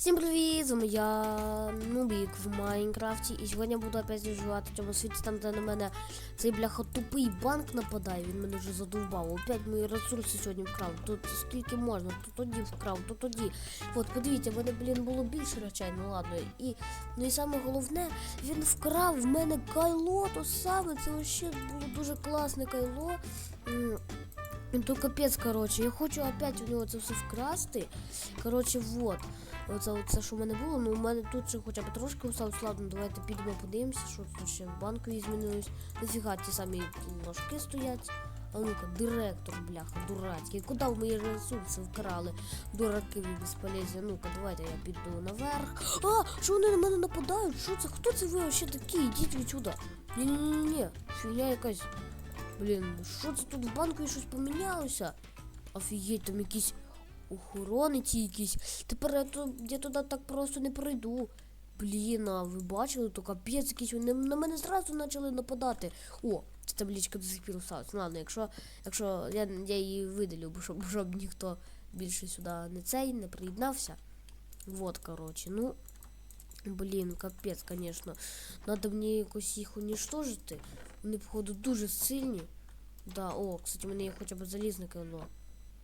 Всім привіт! З вами я Нубік в Майнкрафті. І сьогодні буду опять виживати в цьому там де на мене цей бляха тупий банк нападає. Він мене вже задовбав. Опять мої ресурси сьогодні вкрав. Тут скільки можна, то тоді вкрав, то тоді. От, подивіться, в мене, блін, було більше речей, ну ладно. І, ну і саме головне, він вкрав в мене кайло, то саме, це вообще було дуже класне кайло. Ну то капець, коротше, я хочу опять у нього це все вкрасти. Коротше, вот. Оце, оце що в мене було, ну у мене тут ще хоча б трошки осталось. Ладно, давайте підемо подивимося, що тут ще в банку змінилось. Нафіга ті самі ложки стоять. А ну-ка, директор, бляха, дурацький. Куди в мої ресурси вкрали? Дураки ви безполезні. Ну-ка, давайте я піду наверх. А, що вони на мене нападають? Що це? Хто це ви ще такі? Ідіть відсюди. Ні-ні-ні, фігня якась. Блін, що це тут в банку і щось помінялося? Офігеть, там якісь охоронці якісь. Тепер я, ту- я туди так просто не пройду. Блін, а ви бачили, то капець якийсь, вони на мене зразу почали нападати. О, ця табличка до сих пір осталась. Ладно, якщо, якщо я, я її видалю, щоб, щоб ніхто більше сюди не цей, не приєднався. Вот, короче, ну. Блін, капець, конечно. Надо мені якось їх уничтожити. Вони, походу, дуже сильні. Да, о, кстати, у мене є хоча б залізне кайло.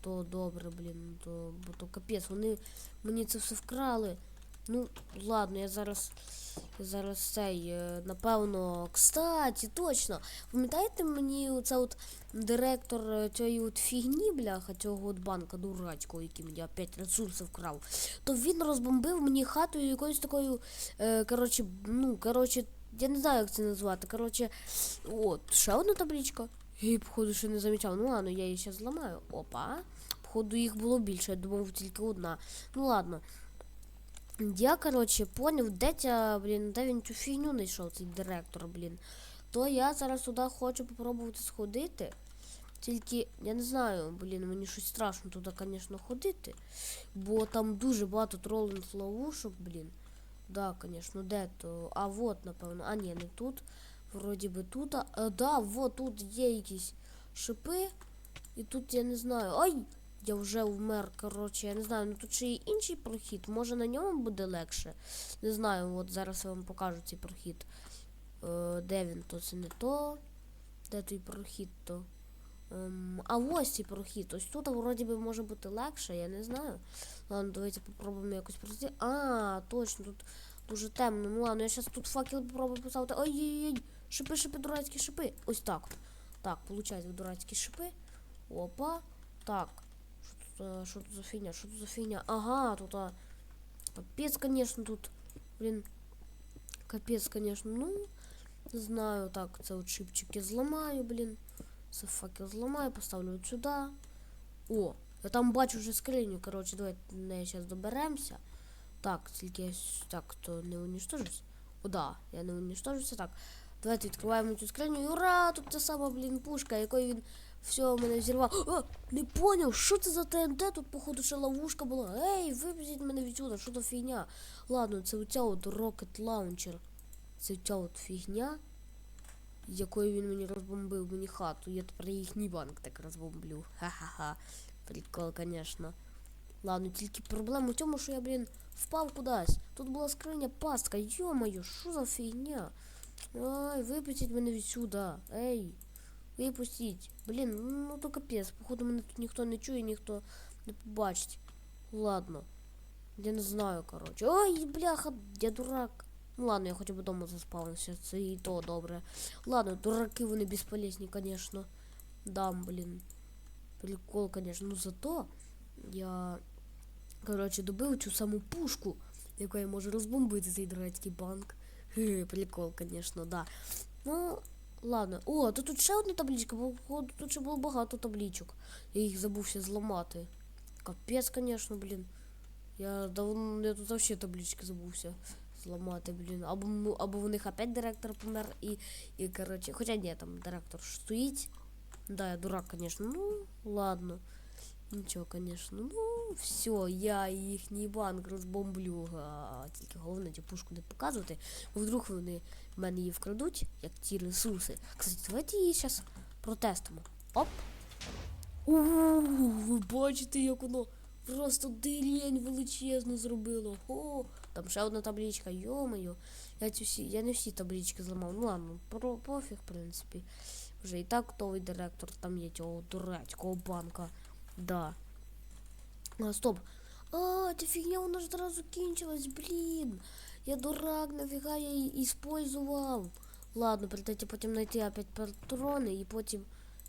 То добре, блін, то, бо то капець, вони мені це все вкрали. Ну, ладно, я зараз. Я зараз цей, е, напевно, кстати, точно. Пам'ятаєте мені оце от директор е, цієї от фігні, бляха, цього от банка дурацького, який мені опять ресурси вкрав, то він розбомбив мені хату якоюсь такою, е, коротше, ну, коротше, я не знаю, як це назвати. Коротше, от, ще одна табличка. Її, походу, ще не замічав. Ну ладно, я її зараз зламаю. Опа. Походу, їх було більше, я думав, тільки одна. Ну ладно. Я, коротше, поняв, де ця, блін, де він цю фігню знайшов, цей директор, блін. То я зараз туди хочу попробувати сходити. Тільки, я не знаю, блін, мені щось страшно туди, звісно, ходити. Бо там дуже багато тролинг ловушок, блін. Да, конечно, де то? А вот, напевно. А ні, не тут. Вроді би тут. А, а, да, вот тут є якісь шипи. І тут я не знаю. Ай! Я вже вмер, коротше, я не знаю, ну тут ще є інший прохід. Може на ньому буде легше. Не знаю, от зараз я вам покажу цей прохід. Е, де він? То це не то. Де той прохід то? Ем, а ось цей прохід. Ось тут вроді би може бути легше, я не знаю. Ладно, давайте попробуємо якось пройти. А, точно, тут дуже темно. Ну ладно, я зараз тут факел попробую поставити. Ой-ой-ой, шипи, шипи, дурацькі шипи. Ось так. от. Так, получається дурацькі шипи. Опа. Так. Що тут, е, що тут за фігня? Що тут за фігня? Ага, тут. А... Капець, конечно, тут. Блін. Капець, конечно. Ну, не знаю, так, це от шипчики зламаю, блін. Це факел зламаю, поставлю от сюди. О, я там бачу вже скриню, коротше, давайте до неї зараз доберемося. Так, тільки я с- так, то не уничтожусь. О, да, я не уничтожуся. Так. Давайте відкриваємо цю скриню. Ура! Тут та сама, блін, пушка, якою він все мене взірвав. О, не поняв, що це за ТНТ? Тут, походу, ще ловушка була. Ей, випустіть мене відсюди, що то фігня? Ладно, це оця от Rocket Launcher. Це ця от фігня, якою він мені розбомбив мені хату. Я тепер їхній банк так розбомблю. Ха-ха-ха. Прикол, конечно. Ладно, тільки проблема в тому, що я, блін, впав кудись. Тут була скриня пастка. Йо-моє, що за фігня? Ай, випустіть мене відсюди. Ей, випустіть. Блін, ну то капець. Походу мене тут ніхто не чує, ніхто не побачить. Ладно. Я не знаю, коротше. Ой, бляха, я дурак. Ну ладно, я хоча б вдома заспавнився, це і то добре. Ладно, дураки вони безполезні, конечно. Дам, блін. Прикол, конечно. Ну зато я, коротше, добив цю саму пушку, яка може розбомбити цей дурацький банк. Хе, прикол, конечно, да. Ну, ладно. О, то тут ще одна табличка, походу, тут ще було багато табличок. Я їх забувся зламати. Капець, конечно, блін. Я давно я тут вообще таблички забувся зламати, блін. Або, або в них опять директор помер і, і коротше, хоча ні, там директор стоїть. Да, я дурак, конечно. Ну, ладно. Нічого, конечно. Ну, все, я їхній банк розбомблю. А, тільки головне цю пушку не показувати. Бо вдруг вони в мене її вкрадуть, як ті ресурси. Кстати, давайте її зараз протестимо. Оп. Ууу, ви бачите, як воно Просто дирень величезну зробило. О, там ще одна табличка, йо-моє. Я, я не всі таблички зламав. Ну ладно, про пофіг, в принципі. Вже і так готовий директор, там є цього дурацького банка. Да. А, стоп. А, ця фігня вона ж одразу кінчилась, блін. Я дурак, нафіга я її іспользував. Ладно, придеться потім знайти опять патрони і потім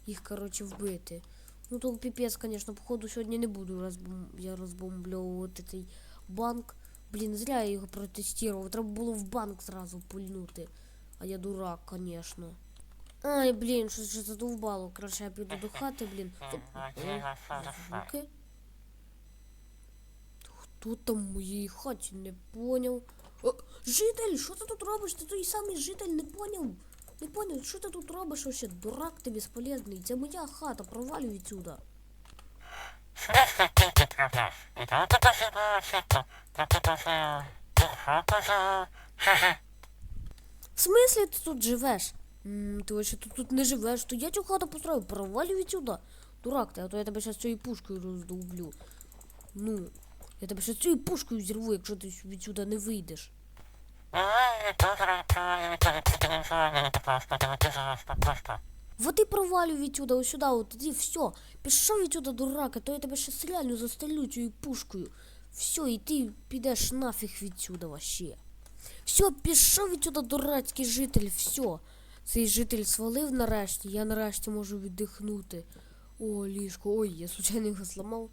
їх, коротше, вбити. Ну то піпець, конечно, походу сьогодні не буду розбом... я розбомбльовувати цей банк. Блін, зря я його протестував. Треба було в банк зразу пульнути. А я дурак, конечно. Ай, блін, що ж задовбало. Краще я піду до хати, блін. Е, Звуки. Хто там в моїй хаті не поняв? О, житель, що ти тут робиш? Ти той самий житель не поняв? Не поняв, що ти тут робиш вообще? Дурак ти безполезний. Це моя хата, провалюй відсюда. В смислі ти тут живеш? М, ти вообще тут, тут не живеш, то я цю хату построїв, провалюй відсюда. Дурак ти, а то я тебе зараз цією пушкою роздовблю. Ну, я тебе ще цією пушкою зірву, якщо ти відсюди не вийдеш. Вот і провалюй відсюди, ось сюди, от тоді все. Пішов відсюди, а то я тебе ще реально застрелю цією пушкою. Все, і ти підеш нафіг відсюди вообще. Все, пішов відсюди, дурацький житель, все. Цей житель свалив нарешті, я нарешті можу віддихнути. О, ліжко, ой, я случайно його зламав.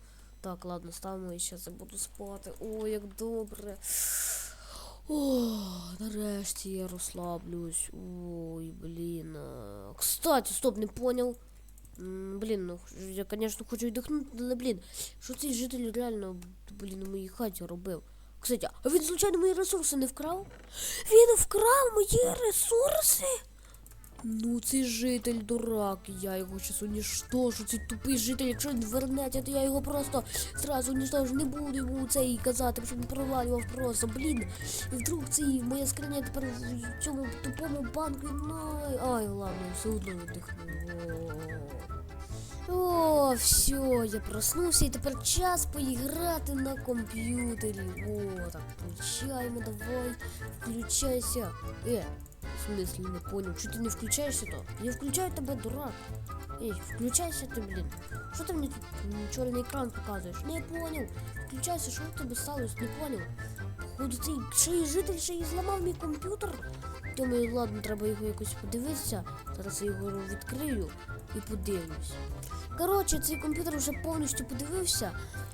Так, ладно, ставимо і зараз я буду спати. О, як добре. О, нарешті я розслаблюсь. Ой, блін. Кстати, стоп, не понял. Блін, ну я, конечно, хочу віддихнути, але блін, що цей житель реально, блін, у моїй хаті робив? Кстати, а він случайно мої ресурси не вкрав? Він вкрав мої ресурси? Ну, цей житель дурак, я його щас уніштожу, цей тупий житель, якщо він вернеться, то я його просто зразу уніштожу, не буду йому цей казати, щоб він провалював просто, блін. І вдруг цей моя скриня тепер в цьому тупому банку, ну, ай, ладно, все одно видихну. О, все, я проснувся і тепер час поіграти на комп'ютері. О, так, включаємо, давай, включайся. Е, смысле, не понял. Что ты не включаешься то? Я включаю тебя, дурак. Эй, включайся ты, блин. Что ты мне тут м, черный экран показываешь? Не понял. Включайся, що в тебе сталося? Не понял. Походу, цей ще й житель ще й зламав мій комп'ютер. Думаю, ладно, треба його якось подивитися. Зараз я його відкрию і подивлюсь. Коротше, цей комп'ютер вже повністю подивився.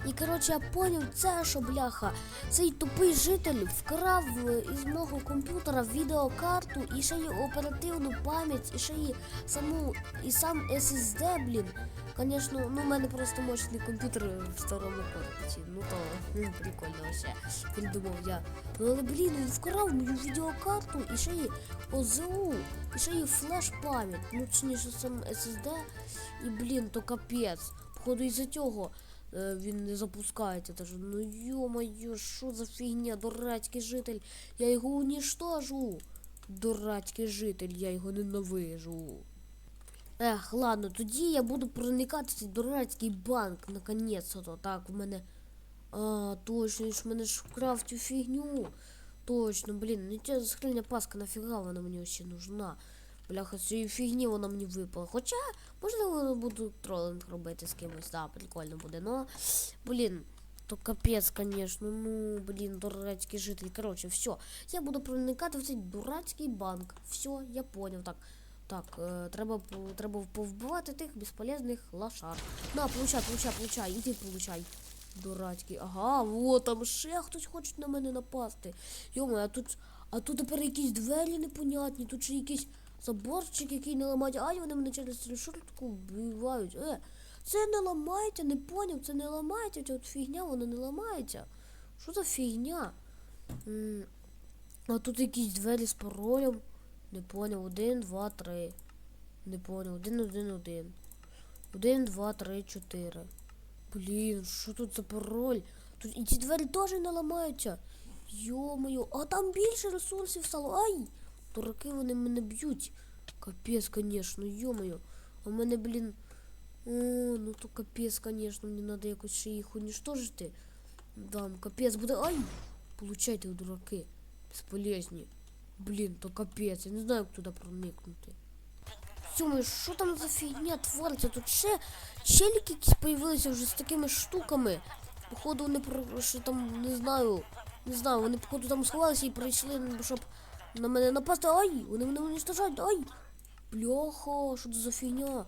І коротше, я поняв це, що бляха. Цей тупий житель вкрав е, із мого комп'ютера відеокарту і ще й оперативну пам'ять, і ще й саму і сам SSD, блін. Звісно, ну в мене просто мощний комп'ютер в старому корпусі. Ну то м, прикольно вообще. Придумав я. Ну але блін, він вкрав мою відеокарту і ще й ОЗУ, і ще й флеш пам'ять. Ну точніше сам SSD. І блін, то капець. Походу із-за цього е, він не запускається. Даже. Ну йо-моє, що за фігня, дурацький житель. Я його уніштожу. Дурацький житель, я його ненавижу. Ех, ладно, тоді я буду проникати в цей дурацький банк, наконець-то. Так, в мене. А, точно, ж в мене ж вкрав цю фігню. Точно, блін, ну ця скриня паска нафіга вона мені ще нужна. Бляха, цієї фігні вона мені випала. Хоча, можливо, буду тролинг робити з кимось, да, прикольно буде, но, блін, то капець, конечно, ну, блін, дурацький житель. Короче, все. Я буду проникати в цей дурацький банк. Все, я поняв, так. Так, е, треба, треба повбивати тих безполезних лошар. На, получай, получай, получай, іди получай. Дурацький. Ага, вот там ще хтось хоче на мене напасти. Йомо, а тут. А тут тепер якісь двері непонятні, тут ще якийсь заборчик, який не ламають. Ай, вони мене через решетку вбивають. Е, це не ламається, не поняв, це не ламається, ця от фігня, вона не ламається. Що за фігня? М, А тут якісь двері з паролем. Не поняв. Один, два, три. Не поняв. Один, один, один. Один, два, три, чотири. Блін, що тут за пароль? Тут і ці двері теж не ламаються. Йо-моє, а там більше ресурсів стало. Ай! Дураки вони мене б'ють. Капець, звісно, йо-моє. А в мене, блін. О, ну то капець, конечно, мені треба якось ще їх уничтожити. Дам, капець буде. Ай! Получайте, дураки. Безполезні. Блін, то капець, я не знаю, як туди проникнути. Сьомий, що там за фігня твориться? Тут ще челіки якісь появилися вже такими штуками. Походу вони про що там не знаю. Не знаю, вони походу там сховалися і прийшли, ну, щоб на мене напасти. Ай! Вони мене уничтожають, ай! Бляха, що це за фігня?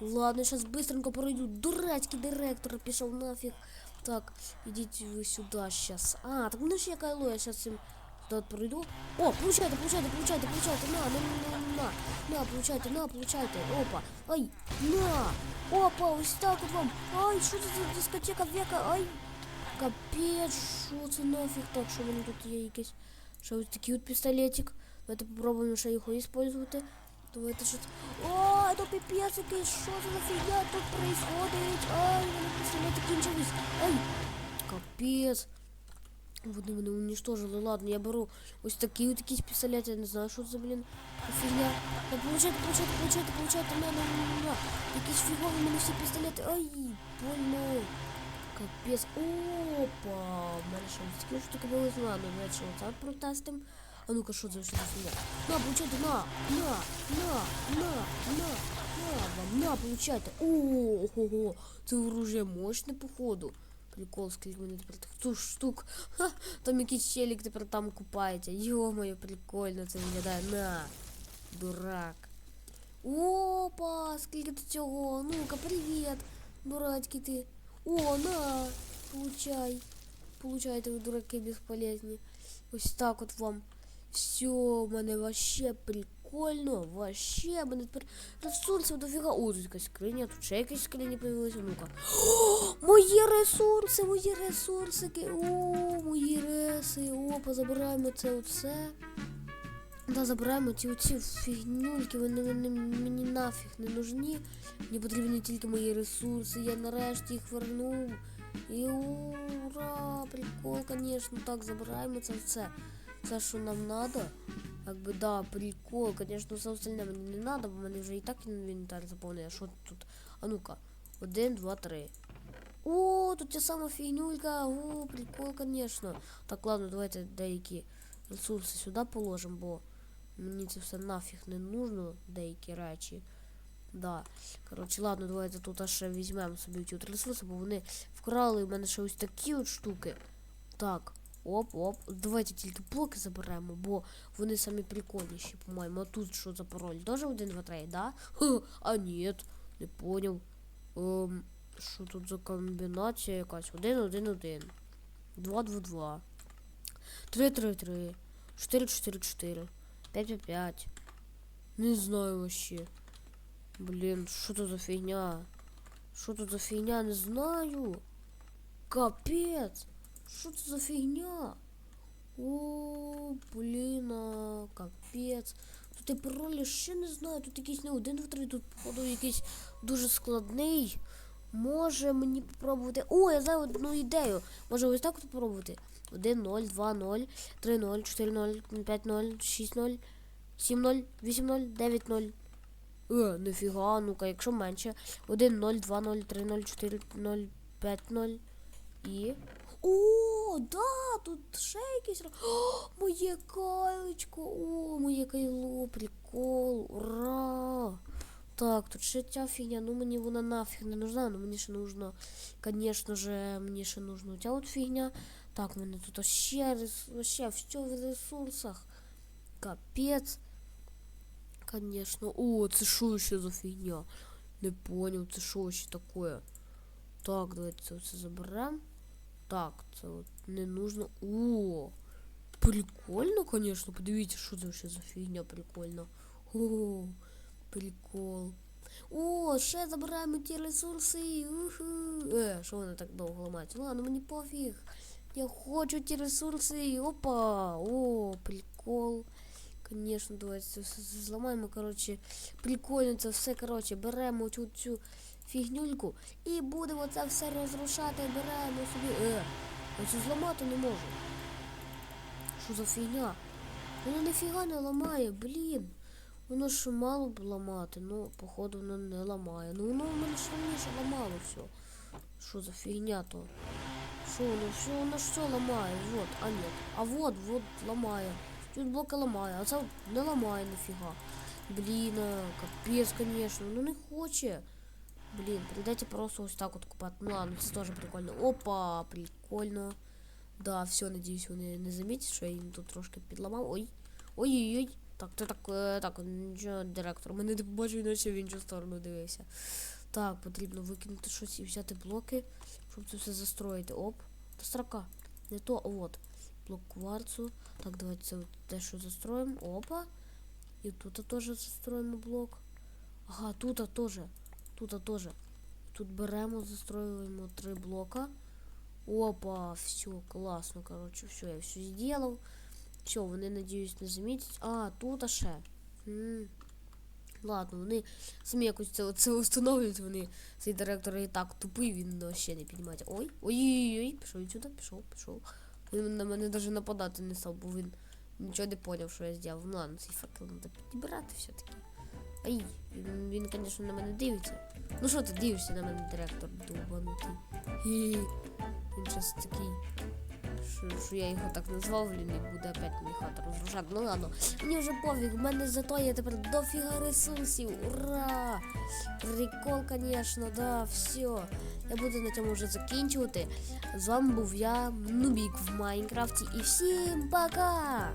Ладно, сейчас быстренько пройду. Дурацький директор пішов нафіг. Так, ідіть ви сюди сейчас. А, так ну ж яка я сейчас цим сюди пройду. О, получайте, получайте, получайте, получайте. На, на, на, на, на. На, получайте, на, получайте. Опа. Ай, на. Опа, ось так от вам. Ай, що це за дискотека века? Ай. Капець, що це нафіг так, що воно тут є якесь. Що ось такий от пістолетик. Давайте попробуємо ще його использувати. Давайте щось. О, это пипец який, що це за фігня тут происходить? Ай, вони пістолети кінчились. Ай, капець. Вони мене уничтожили. Ладно, я беру ось такий от якийсь пістолет, я не знаю, що це, блін, за фігня. Ну, получайте, получайте, получайте, получайте, на, на, на, на. Якісь фігові в мене всі пістолети. Ай, больно. Капець. Опа. В мене ще ось такі штуки були ладно, давайте оце протестимо. А ну-ка, що це ще за фігня? На, получайте, на, на, на, на, на, на, вам, на, получайте. Ого, це оружие мощне, походу. Прикол, скільки мене тепер тих ту штук. Ха, там якийсь челік тепер там купається. Йо-моє, прикольно це виглядає. На, дурак. Опа, скільки тут цього. Ну-ка, привіт, дурацький ти. О, на, получай. Получайте ви дураки безполезні. Ось так от вам. Все, в мене вообще прикольно. Вообще, мене тепер ресурсів дофіга. О, тут якась скриня, тут ще якась скриня появилася. Ну-ка. Мої ресурси, мої ресурсики. О, мої реси. О, позабираємо це оце. Да, забираємо ці оці фігнюльки, вони, вони мені нафіг не нужні. Мені потрібні тільки мої ресурси. Я нарешті їх вернув. І ура! Прикол, конечно. Так, забираємо це все. Все, що нам надо. Якби да, прикол, конечно, все остальне не надо, бо мене вже і так інвентар заповнений. А що тут? А ну-ка. Один, два, три. О, тут ця сама фігнюлька. О, прикол, конечно. Так, ладно, давайте деякі ресурси сюди положимо, бо мені це все нафіг не нужно, деякі речі. Да. Коротше, ладно, давайте тут ще візьмемо собі ті от бо вони вкрали в мене ще ось такі от штуки. Так. Оп, оп. Давайте тільки блоки заберемо, бо вони самі прикольніші, по-моєму. А тут що за пароль? Тоже 1, 2, 3, да? А ні, не поняв. Ем, що тут за комбінація якась? 1, 1, 1. 2, 2, 2. 3, 3, 3. 4, 4, 4. 5, 5, 5. Не знаю вообще. Блін, що тут за фігня? Що тут за фігня? Не знаю. Капець. Що це за фігня? О, блін, капець. Тут і паролі ще не знаю. Тут якийсь не один, три, тут, походу, якийсь дуже складний. Може мені попробувати. О, я знаю одну ідею. Може ось так от попробувати. 1, 0, 2, 0, 3, 0, 4, 0, 5, 0, 6, 0, 7, 0, 8, 0, 9, 0. Е, нифіга, ну-ка, якщо менше. 1, 0, 2, 0, 3, 0, 4, 0, 5, 0. І. О, да, тут ще якийсь. О, моє кайлечко. О, моє кайло, прикол. Ура! Так, тут ще ця фігня, ну мені вона нафіг не нужна, ну мені ще нужно, конечно же, мені ще нужно ця от фігня. Так, в мене тут ще, вообще все в ресурсах. Капець. Конечно. О, це що ще за фігня? Не понял, це що ще таке? Так, давайте це все заберемо. Так, це от не нужно. О! Прикольно, конечно. Подивіться, що це ще за фігня прикольно. О, прикол. О, ще забираємо ті ресурси. Уху. Е, що вони так довго ламаються? Ладно, мені пофіг. Я хочу ті ресурси. Опа! О, прикол. Конечно, давайте все зламаємо. Коротше, прикольно це все. Коротше, беремо цю цю фігнюльку і будемо це все розрушати. Беремо собі. Е, я цю зламати не можу. Що за фігня? Воно ніфіга не ламає, блін. Воно ж мало б ламати, ну, походу, воно не ламає. Ну воно в мене ж ламало все. Що за фігня то? Що воно, що воно ж все ламає? Вот, а ні. А вот, вот ламає. Тут блоки ламає, а це не ламає ніфіга. Блін, капець, конечно, ну не хоче. Блін, прийдеться просто ось так от купати. Ну ладно, це теж прикольно. Опа, прикольно. Да, все, надіюсь, вони не замітять, що я їм тут трошки підламав. Ой. Ой-ой-ой. Так, то так, е, так, нічого, директор. Мене не побачив, іначе в іншу сторону дивився. Так, потрібно викинути щось і взяти блоки, щоб це все застроїти. Оп. Та строка. Не то, а от. Блок кварцу. Так, давайте це от дещо застроїмо. Опа. І тут теж застроїмо блок. Ага, тут теж. Тут теж. Тут беремо, застроюємо три блока. Опа, все, класно, короче, все, я все сделал. Все, вони, надіюсь, не замітять. А, тут ще. М. Ладно, вони самі якось це, це встановлюють, вони, цей директор і так тупий, він ще не піднімається. Ой, ой-ой-ой, пішов відсюди, пішов, пішов. Він на мене навіть нападати не став, бо він нічого не поняв, що я зробив. Ну ладно, цей факел треба підібрати все-таки. Ай, він, він, звісно, на мене дивиться. Ну що ти дивишся на мене, директор довбанутий? Він щас такий. Що, що я його так назвав, блін, і буде опять мені хату розрушати. Ну ладно, мені вже пофіг, в мене зато є тепер дофіга ресурсів. Ура! Прикол, конечно, да, все. Я буду на цьому вже закінчувати. З вами був я, Нубік в Майнкрафті, і всім пока!